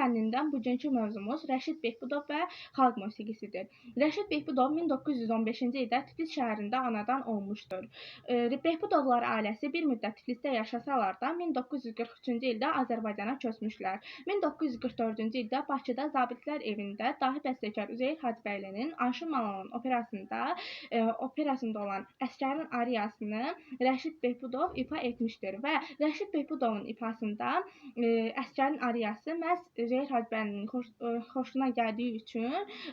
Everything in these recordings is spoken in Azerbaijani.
fənnindən bugünkü mövzumuz Rəşid Behbudov və xalq musiqisidir. Rəşid Behbudov 1915-ci ildə Tiflis şəhərində anadan olmuşdur. E, Behbudovlar ailəsi bir müddət Tiflisdə yaşasalar da 1943-cü ildə Azərbaycana köçmüşlər. 1944-cü ildə Bakıda Zabitlər evində dahi bəstəkar Üzeyir Hacıbəylinin Aşın Malalın operasında e, operasında olan Əsgərin ariyasını Rəşid Behbudov ifa etmişdir və Rəşid Behbudovun ifasında e, Əsgərin ariyası məhz Üzeyir Hacıbəylinin xoş, e, xoşuna gəldiyi üçün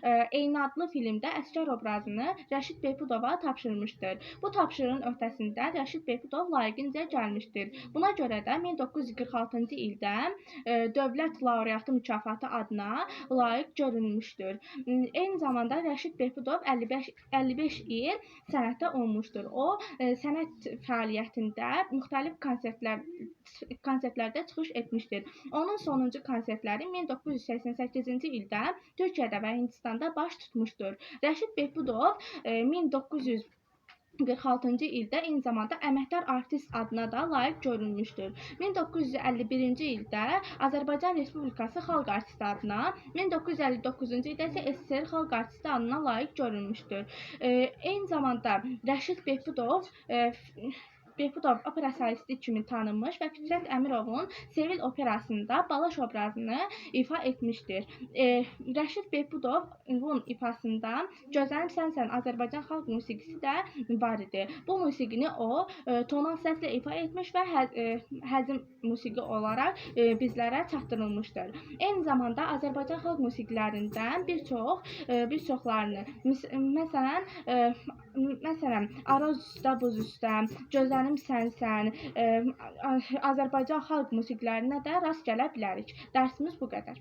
e, eyni adlı filmdə Əsgər obrazını Rəşid Behbudova tapşırmışdır. Bu tapşırığın öhdəsində Rəşid Behbudov layiqincə gəlmişdir. Buna görə də 1946-cı ildə e, Dövlət Laureatı mükafatı adına layiq görülmüşdür. Eyni zamanda Rəşid Behbudov 55 55 il sənətdə olmuşdur. O e, sənət fəaliyyətində müxtəlif konsertlər konsertlərdə çıxış etmişdir. Onun sonuncu konsertləri 1988-ci ildə Türkiyədə və Hindistanda baş tutmuşdur. Rəşid Behbudov e, 1900 46-cı ildə eyni zamanda əməkdar artist adına da layiq görülmüşdür. 1951-ci ildə Azərbaycan Respublikası xalq artisti adına, 1959-cu ildə isə SSR xalq artisti adına layiq görülmüşdür. E, eyni zamanda Rəşid Behbudov e, Behbudov opera solisti kimi tanınmış və Fitrət Əmirovun Sevil operasında Balaş obrazını ifa etmişdir. E, Rəşid Behbudovun ifasında Gözəlim sənsən Azərbaycan xalq musiqisi də var idi. Bu musiqini o e, tonal səslə ifa etmiş və hə, e, həzin musiqi olaraq e, bizlərə çatdırılmışdır. Eyni zamanda Azərbaycan xalq musiqilərindən bir çox e, bir çoxlarını mis məsələn e, məsələn Aroz üstə, buz üstə, Gözəlim mənim sənsən, Azərbaycan xalq musiqilərinə də rast gələ bilərik. Dərsimiz bu qədər.